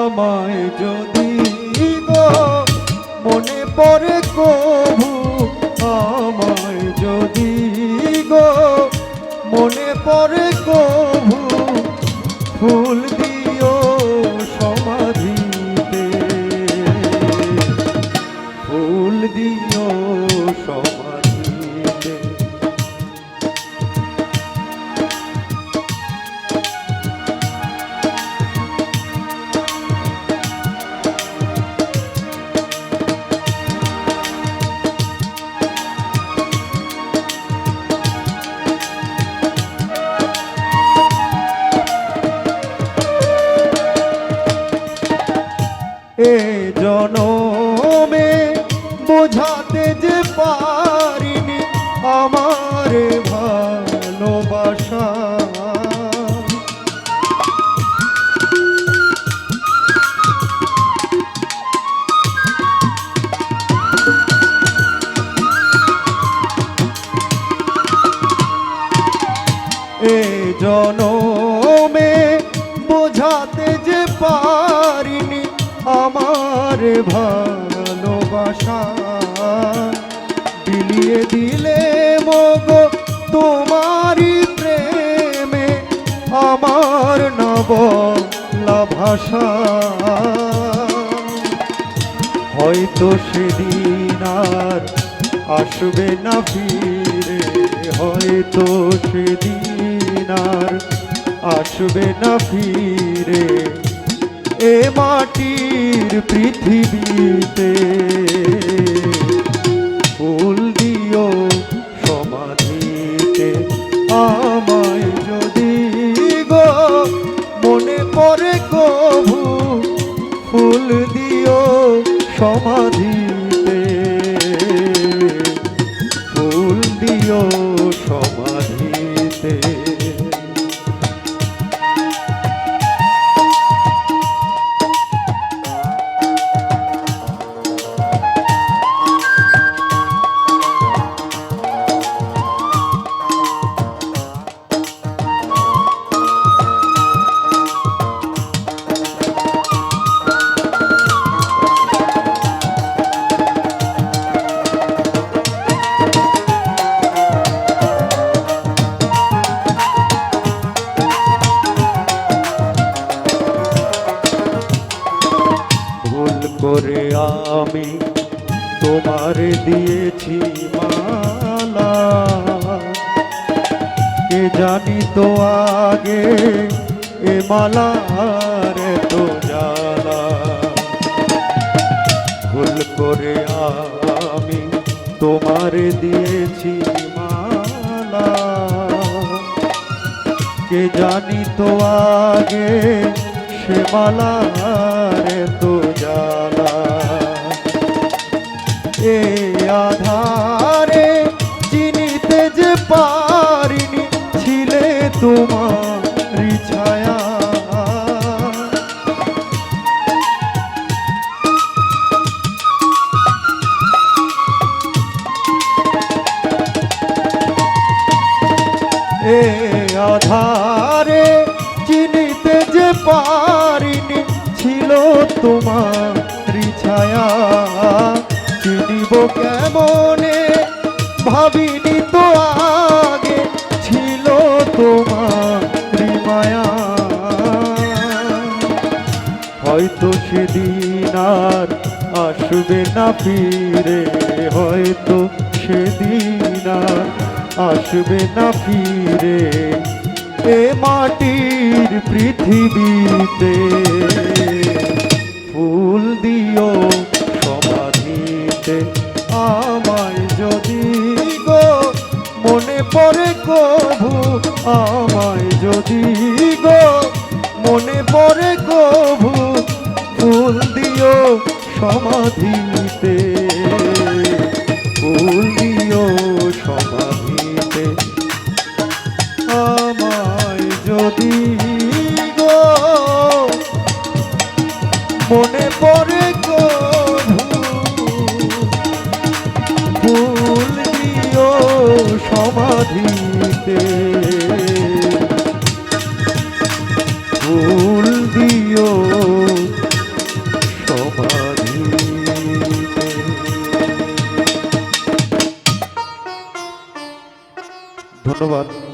আমায় যদি গো মনে পড়ে কবু আমায় যদি গো। মনে পড়ে কবু, ফুল দিও সমাধিতে। ফুল দিও সমাধিতে। এ জনমে বোঝাতে যে পারিনি আমার ভালোবাসা। এ আমার ভালোবাসা। বিলিয়ে দিলে মগ তোমারই প্রেমে আমার নব ভাষা হয়তো সেদিন আর আসবে না ফিরে, হয়তো সেদিন আর আসবে না ফিরে। এ মাটির পৃথিবীতে করে আমি তোমার দিয়েছি মালা। কে জানি তো আগে এ মালার তো জ্বালা। ভুল করে আমি তোমার দিয়েছি মালা। কে জানি তো আগে সে মালার তো এ আধারে, চিনিতে যে পারিনি ছিল তোমার ছায়া চিনিব কেমনে? ভাবিনি তো আগে ছিল তোমার মায়া হয়তো সেদিন আর আসবে না ফিরে, হয়তো সেদিন আর আসবে না ফিরে এ মাটির পৃথিবীতে। ফুল দিও সমাধিতে আমায় যদি গো, মনে পড়ে কভু, আমায় যদি গো, মনে পড়ে কভু, ফুল দিও সমাধিতে। মনে পড়ে ফুল দিও সমাধিতে। ফুল দিও ধন্যবাদ।